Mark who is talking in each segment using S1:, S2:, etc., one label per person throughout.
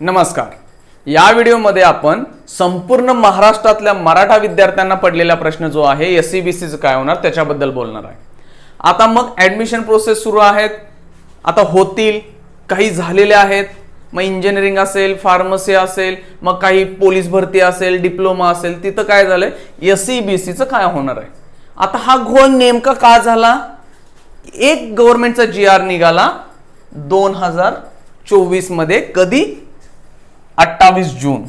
S1: नमस्कार. या व्हिडिओमध्ये आपण संपूर्ण महाराष्ट्रातल्या मराठा विद्यार्थ्यांना पडलेला प्रश्न जो आहे एस सी बी सीचं काय होणार त्याच्याबद्दल बोलणार आहे. आता मग ॲडमिशन प्रोसेस सुरू आहेत. आता होतील काही झालेले आहेत. मग इंजिनिअरिंग असेल फार्मसी असेल मग काही पोलीस भरती असेल डिप्लोमा असेल तिथं काय झालं एस सी बी सीचं काय होणार आहे? आता हा घोळ नेमका का झाला? एक गव्हर्नमेंटचा जी आर निघाला दोन हजार चोवीसमध्ये कधी? अठ्ठावीस जून.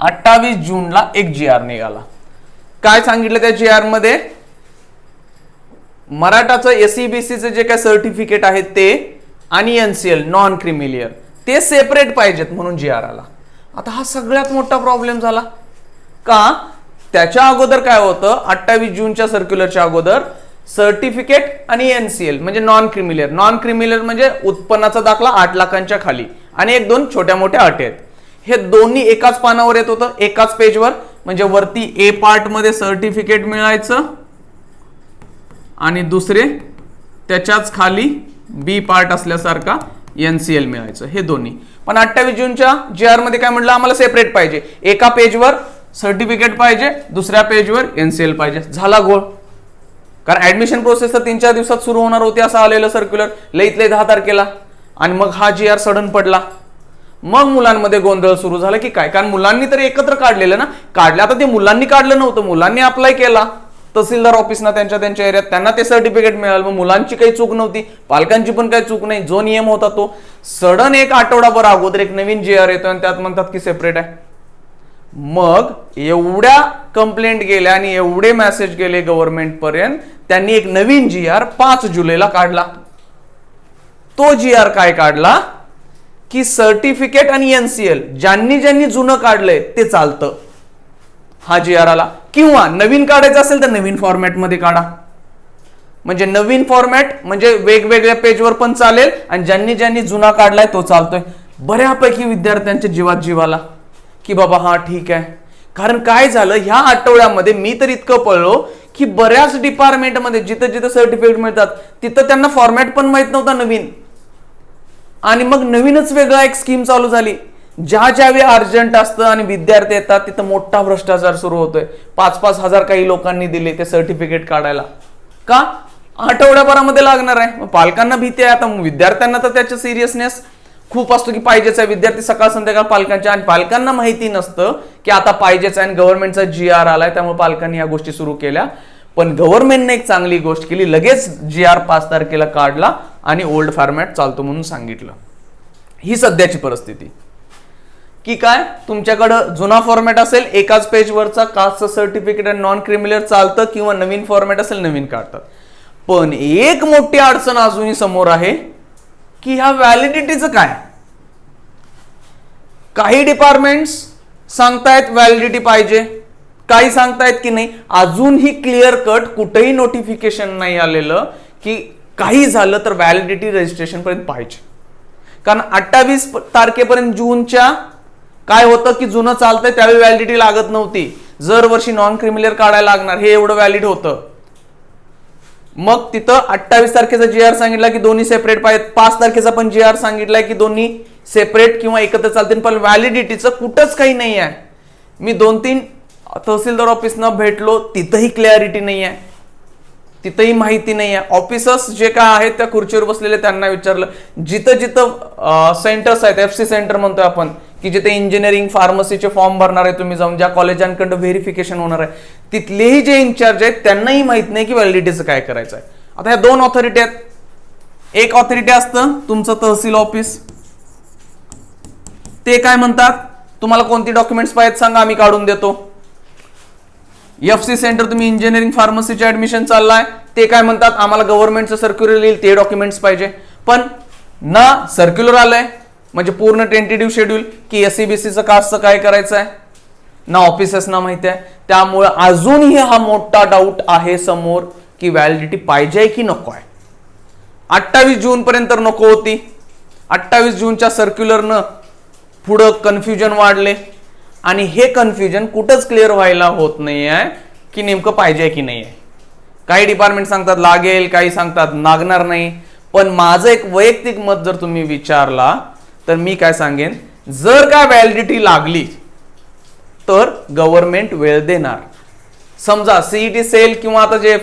S1: अठ्ठावीस जूनला एक जी आर निघाला. काय सांगितलं त्या जी आरमध्ये? मराठाचं एसईबीसीचं जे काय सर्टिफिकेट आहे ते आणि एनसीएल नॉन क्रिमिलियर ते सेपरेट पाहिजेत म्हणून जी आर आला. आता हा सगळ्यात मोठा प्रॉब्लेम झाला. का? त्याच्या अगोदर काय होतं? अठ्ठावीस जूनच्या सर्क्युलरच्या अगोदर सर्टिफिकेट आणि एनसीएल म्हणजे नॉन क्रिमिलियर नॉन क्रिमिलियर म्हणजे उत्पन्नाचा दाखला आठ लाखांच्या खाली. आणि एक दोन छोट्या मोठ्या अटी आहेत. हे दोन्ही एकाच पानावर येत होतं एकाच पेजवर. म्हणजे वरती ए पार्टमध्ये सर्टिफिकेट मिळायचं आणि दुसरे त्याच्याच खाली बी पार्ट असल्यासारखा एन सी एल मिळायचं. हे दोन्ही. पण अठ्ठावीस जूनच्या जी आरमध्ये काय म्हटलं? आम्हाला सेपरेट पाहिजे. एका पेजवर सर्टिफिकेट पाहिजे दुसऱ्या पेजवर एन सी एल पाहिजे. झाला गोळ. कारण ऍडमिशन प्रोसेस तर तीन चार दिवसात सुरू होणार होती असं आलेलं सर्क्युलर लईत लई दहा तारखेला. आणि मग हा जी आर सडन पडला. मग मुलांमध्ये गोंधळ सुरू झाला की काय? कारण मुलांनी तर एकत्र काढलेलं ना? काढलं. आता ते मुलांनी काढलं नव्हतं. मुलांनी अप्लाय केला. तहसीलदार ऑफिसना त्यांच्या त्यांच्या एरियात त्यांना ते सर्टिफिकेट मिळालं. मग मुलांची काही चूक नव्हती. पालकांची पण काही चूक नाही. जो नियम होता तो. सडन एक आठवडाभर अगोदर एक नवीन जी आर येतो आणि त्यात म्हणतात की सेपरेट आहे. मग एवढ्या कंप्लेंट गेल्या आणि एवढे मेसेज गेले गव्हर्नमेंट पर्यंत त्यांनी एक नवीन जी आर पाच जुलैला काढला. तो जी आर काय काढला? की सर्टिफिकेट आणि एनसीएल ज्यांनी ज्यांनी जुनं काढलंय ते चालतं. हा जी आर आला. किंवा नवीन काढायचं असेल तर नवीन फॉर्मॅटमध्ये काढा. म्हणजे नवीन फॉर्मॅट म्हणजे वेगवेगळ्या पेजवर पण चालेल आणि ज्यांनी ज्यांनी जुना काढलाय तो चालतोय. बऱ्यापैकी विद्यार्थ्यांच्या जीवात जीवाला की बाबा हा ठीक आहे. कारण काय झालं ह्या आठवड्यामध्ये मी तर इतकं पळलो की बऱ्याच डिपार्टमेंटमध्ये जिथं जिथं सर्टिफिकेट मिळतात तिथं त्यांना फॉर्मॅट पण माहीत नव्हता नवीन. आणि मग नवीनच वेगळा एक स्कीम चालू झाली. ज्या ज्यावेळी अर्जंट असतं आणि विद्यार्थी येतात तिथं मोठा भ्रष्टाचार सुरू होतोय. पाच पाच हजार काही लोकांनी दिले ते सर्टिफिकेट काढायला. का? आठवड्याभरामध्ये लागणार आहे. पालकांना भीती आहे आता. विद्यार्थ्यांना तर त्याचं सिरियसनेस खूप असतो की पाहिजेच आहे. विद्यार्थी सकाळ संध्याकाळ पालकांच्या आणि पालकांना माहिती नसतं की आता पाहिजेच आहे आणि गव्हर्नमेंटचा जी आर आलाय त्यामुळे पालकांनी या गोष्टी सुरू केल्या. पण गव्हर्नमेंटने एक चांगली गोष्ट केली. लगेच जी आर पाच तारखेला काढला. आणि ओल्ड फॉर्मॅट चालतो म्हणून सांगितलं. ही सध्याची परिस्थिती. की काय? तुमच्याकडं जुना फॉर्मॅट असेल एकाच पेजवरचा कास्टचं सर्टिफिकेट आणि नॉन क्रिमिनल चालतं किंवा नवीन फॉर्मॅट असेल नवीन काढतात. पण एक मोठी अडचण अजूनही समोर आहे की ह्या व्हॅलिडिटीचं काय? काही डिपार्टमेंट्स सांगतायत व्हॅलिडिटी पाहिजे काही सांगतायत की नाही. अजूनही क्लिअर कट कुठेही नोटिफिकेशन नाही आलेलं की काही झालं तर व्हॅलिडिटी रजिस्ट्रेशनपर्यंत पाहिजे. कारण अठ्ठावीस तारखेपर्यंत जूनच्या काय होतं की जुनं चालतंय त्यावेळी व्हॅलिडिटी लागत नव्हती. जर वर्षी नॉन क्रिमिलर काढायला लागणार हे एवढं व्हॅलिड होतं. मग तिथं अठ्ठावीस तारखेचा जी आर सांगितला की दोन्ही सेपरेट पाहिजे पाच तारखेचा पण जी आर सांगितलाय की दोन्ही सेपरेट किंवा एकत्र चालतील पण व्हॅलिडिटीचं कुठंच काही नाही आहे मी दोन तीन तहसीलदार ऑफिसनं भेटलो तिथंही क्लॅरिटी नाही आहे तिथंही माहिती नाही आहे ऑफिसर्स जे काय आहेत त्या खुर्चीवर बसलेले त्यांना विचारलं. जिथं जिथं सेंटर्स आहेत एफ सी सेंटर म्हणतोय आपण की जिथे इंजिनिअरिंग फार्मसीचे फॉर्म भरणार आहे तुम्ही जाऊन ज्या कॉलेजांकडं व्हेरिफिकेशन होणार आहे तिथलेही जे इन्चार्ज आहेत त्यांनाही माहीत नाही की व्हॅलिडिटीचं काय करायचं आहे. आता ह्या दोन ऑथॉरिटी आहेत. एक ऑथॉरिटी असतं तुमचं तहसील ऑफिस ते काय म्हणतात? तुम्हाला कोणती डॉक्युमेंट्स पाहिजेत सांगा आम्ही काढून देतो. एफ सी सेंटर तुम्ही इंजिनिअरिंग फार्मसीचे ऍडमिशन चाललाय. ते काय म्हणतात? आम्हाला गव्हर्नमेंटचं सर्क्युलर येईल ते डॉक्युमेंट्स पाहिजे. पण ना सर्क्युलर आलंय म्हणजे पूर्ण टेंटेटिव्ह शेड्यूल की एस सी बी सीचं कास्टचं काय करायचं आहे ना ऑफिसर्सना माहिती आहे. त्यामुळे अजूनही हा मोठा डाऊट आहे समोर की व्हॅलिडिटी पाहिजे की नको आहे. अठ्ठावीस जून पर्यंत नको होती. अठ्ठावीस जूनच्या सर्क्युलरनं पुढं कन्फ्युजन वाढले. आणि हे कन्फ्युजन कुठंच क्लिअर व्हायला होत नाही आहे की नेमकं पाहिजे की नाही आहे काही डिपार्टमेंट सांगतात लागेल काही सांगतात लागणार नाही. पण माझं एक वैयक्तिक मत जर तुम्ही विचारला तर मी काय सांगेन जर का व्हॅलिडिटी लागली तर गव्हर्नमेंट वेळ देणार. समजा सीईटी सेल किंवा आता जे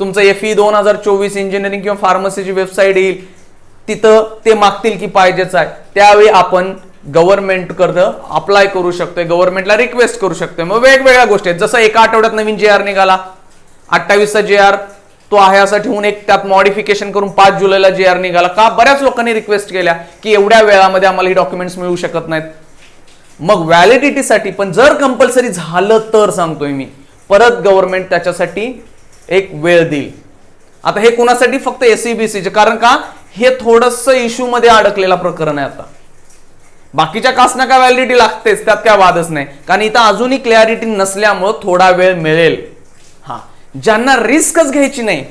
S1: तुमचं एफ ई दोन हजार चोवीस इंजिनिअरिंग किंवा फार्मसीची वेबसाईट येईल तिथं ते मागतील की पाहिजेच आहे. त्यावेळी आपण गव्हर्नमेंट करतं अप्लाय करू शकतोय गव्हर्नमेंटला रिक्वेस्ट करू शकतोय. मग वेगवेगळ्या गोष्टी आहेत. जसं एका आठवड्यात नवीन जे आर निघाला. अठ्ठावीसचा जे आर तो आहे असं ठेवून एक त्यात मॉडिफिकेशन करून पाच जुलैला जे आर निघाला. का? बऱ्याच लोकांनी रिक्वेस्ट केल्या की एवढ्या वेळामध्ये आम्हाला ही डॉक्युमेंट्स मिळू शकत नाहीत. मग व्हॅलिडिटीसाठी पण जर कंपल्सरी झालं तर सांगतोय मी परत गव्हर्नमेंट त्याच्यासाठी एक वेळ देईल. आता हे कुणासाठी? फक्त एसईबीसीचे कारण का? हे थोडस इश्यू मध्ये अडकलेला प्रकरण आहे आता. बाकीच्या कासना काय व्हॅलिडिटी लागतेच त्यात काय वादच नाही. कारण इथं अजूनही क्लॅरिटी नसल्यामुळं थोडा वेळ मिळेल. हा. ज्यांना रिस्कच घ्यायची नाही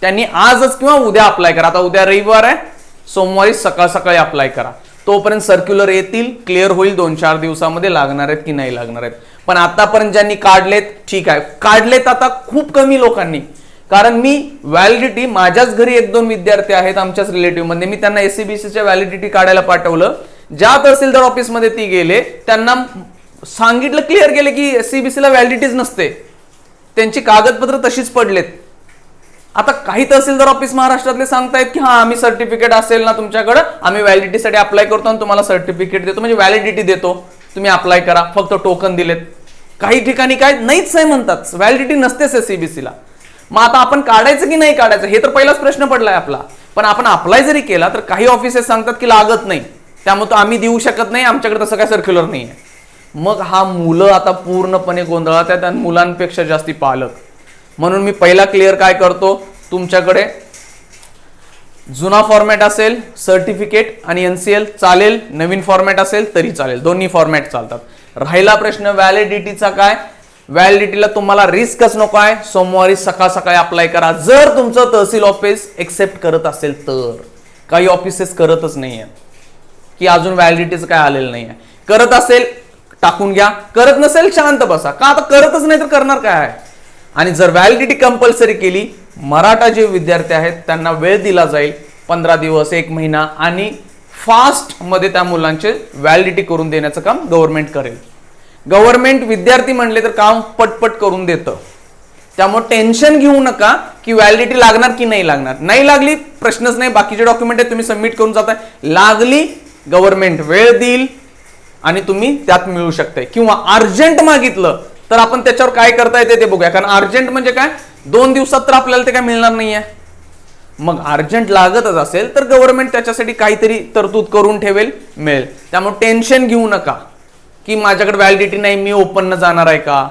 S1: त्यांनी आजच किंवा उद्या अप्लाय करा. आता उद्या रविवार आहे सोमवारी सकाळ सकाळी अप्लाय करा. तोपर्यंत सर्क्युलर येतील क्लिअर होईल दोन चार दिवसामध्ये लागणार आहेत की नाही लागणार आहेत. पण आतापर्यंत ज्यांनी काढलेत ठीक आहे. काढलेत आता खूप कमी लोकांनी. कारण मी व्हॅलिडिटी माझ्याच घरी एक दोन विद्यार्थी आहेत आमच्याच रिलेटिव्हमध्ये. मी त्यांना एसीबीसीच्या व्हॅलिडिटी काढायला पाठवलं. ज्या तहसीलदार ऑफिसमध्ये ती गेले त्यांना सांगितलं क्लिअर गेले की सीबीसीला व्हॅलिडिटीज नसते. त्यांची कागदपत्र तशीच पडलेत. आता काही तहसीलदार ऑफिस महाराष्ट्रातले सांगतायत की हा आम्ही सर्टिफिकेट असेल ना तुमच्याकडे आम्ही व्हॅलिडिटीसाठी अप्लाय करतो आणि तुम्हाला सर्टिफिकेट देतो. म्हणजे व्हॅलिडिटी देतो. तुम्ही अप्लाय करा फक्त टोकन दिलेत. काही ठिकाणी काय नाहीच आहे म्हणतात. व्हॅलिडिटी नसतेच आहे ला. मग आता आपण काढायचं की नाही काढायचं हे तर पहिलाच प्रश्न पडलाय आपला. पण आपण अप्लाय जरी केला तर काही ऑफिसेस सांगतात की लागत नाही. त्यामुळे तो आम्ही देऊ शकत नाही आमच्याकडे तसं काय सर्क्युलर नाही आहे मग हा मुलं आता पूर्णपणे गोंधळात आहेत आणि मुलांपेक्षा जास्ती पालक. म्हणून मी पहिला क्लिअर काय करतो? तुमच्याकडे जुना फॉर्मॅट असेल सर्टिफिकेट आणि एनसीएल चालेल नवीन फॉर्मॅट असेल तरी चालेल. दोन्ही फॉर्मॅट चालतात. राहिला प्रश्न व्हॅलिडिटीचा काय? व्हॅलिडिटीला तुम्हाला रिस्कच नको आहे. सोमवारी सकाळ सकाळी अप्लाय करा. जर तुमचं तहसील ऑफिस एक्सेप्ट करत असेल तर. काही ऑफिसेस करतच नाही आहेत की अजून व्हॅलिडिटीचं काय आलेलं नाही आहे करत असेल टाकून घ्या. करत नसेल शांत बसा. का आता करतच नाही तर करणार काय? आहे आणि जर व्हॅलिडिटी कंपल्सरी केली मराठा जे विद्यार्थी आहेत त्यांना वेळ दिला जाईल पंधरा दिवस एक महिना आणि फास्टमध्ये त्या मुलांचे व्हॅलिडिटी करून देण्याचं काम गव्हर्नमेंट करेल. गव्हर्नमेंट विद्यार्थी म्हणले तर काम पटपट करून देतं. त्यामुळे टेन्शन घेऊ नका की व्हॅलिडिटी लागणार की नाही लागणार. नाही लागली प्रश्नच नाही. बाकीचे डॉक्युमेंट आहेत तुम्ही सबमिट करून जाताय. लागली गव्हर्नमेंट वेळ देईल आणि तुम्ही त्यात मिळू शकताय. किंवा अर्जंट मागितलं तर आपण त्याच्यावर काय करता येते ते बघूया. कारण अर्जंट म्हणजे काय? दोन दिवसात तर आपल्याला ते काय मिळणार नाहीये. मग अर्जंट लागतच असेल तर गव्हर्नमेंट त्याच्यासाठी काहीतरी तरतूद करून ठेवेल मिळेल. त्यामुळे टेन्शन घेऊ नका. की माझ्याकडे व्हॅलिडिटी नाही मी ओपननं जाणार आहे का?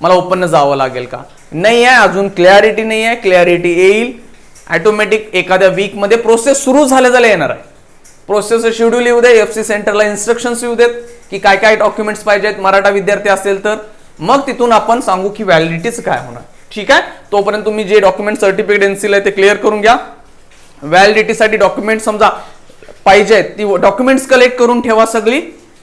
S1: मला ओपननं जावं लागेल का? नाही आहे अजून क्लॅरिटी नाही आहे क्लॅरिटी येईल. ॲटोमॅटिक एखाद्या वीकमध्ये प्रोसेस सुरू झाल्या झाल्या येणार आहे. प्रोसेस शेड्यूल येऊ दे एफ सी सेंटरला इन्स्ट्रक्शन्स येऊ देत की काय काय डॉक्युमेंट्स पाहिजेत मराठा विद्यार्थी असेल तर. मग तिथून आपण सांगू की व्हॅलिडिटीच काय होणार. ठीक आहे? तोपर्यंत तुम्ही जे डॉक्युमेंट सर्टिफिकेट एनसील आहे ते क्लिअर करून घ्या. व्हॅलिडिटीसाठी डॉक्युमेंट समजा पाहिजेत ती डॉक्युमेंट्स कलेक्ट करून ठेवा सगळी.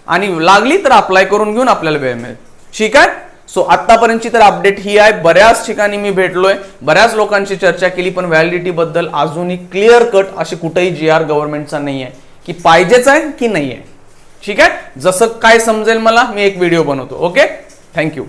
S1: आणि लागली तर अप्लाय करून घेऊन आपल्याला वेळ मिळेल. ठीक आहे? सो आतापर्यंतची तर अपडेट ही आहे. बऱ्याच ठिकाणी मी भेटलोय. बऱ्याच लोकांची चर्चा केली पण व्हॅलिडिटी बद्दल अजूनही क्लिअर कट अशी कुठेही जी आर गव्हर्नमेंटचा नाही आहे की पाहिजेच आहे की नाही आहे ठीक आहे? जसं काय समजेल मला मी एक व्हिडिओ बनवतो. Okay thank you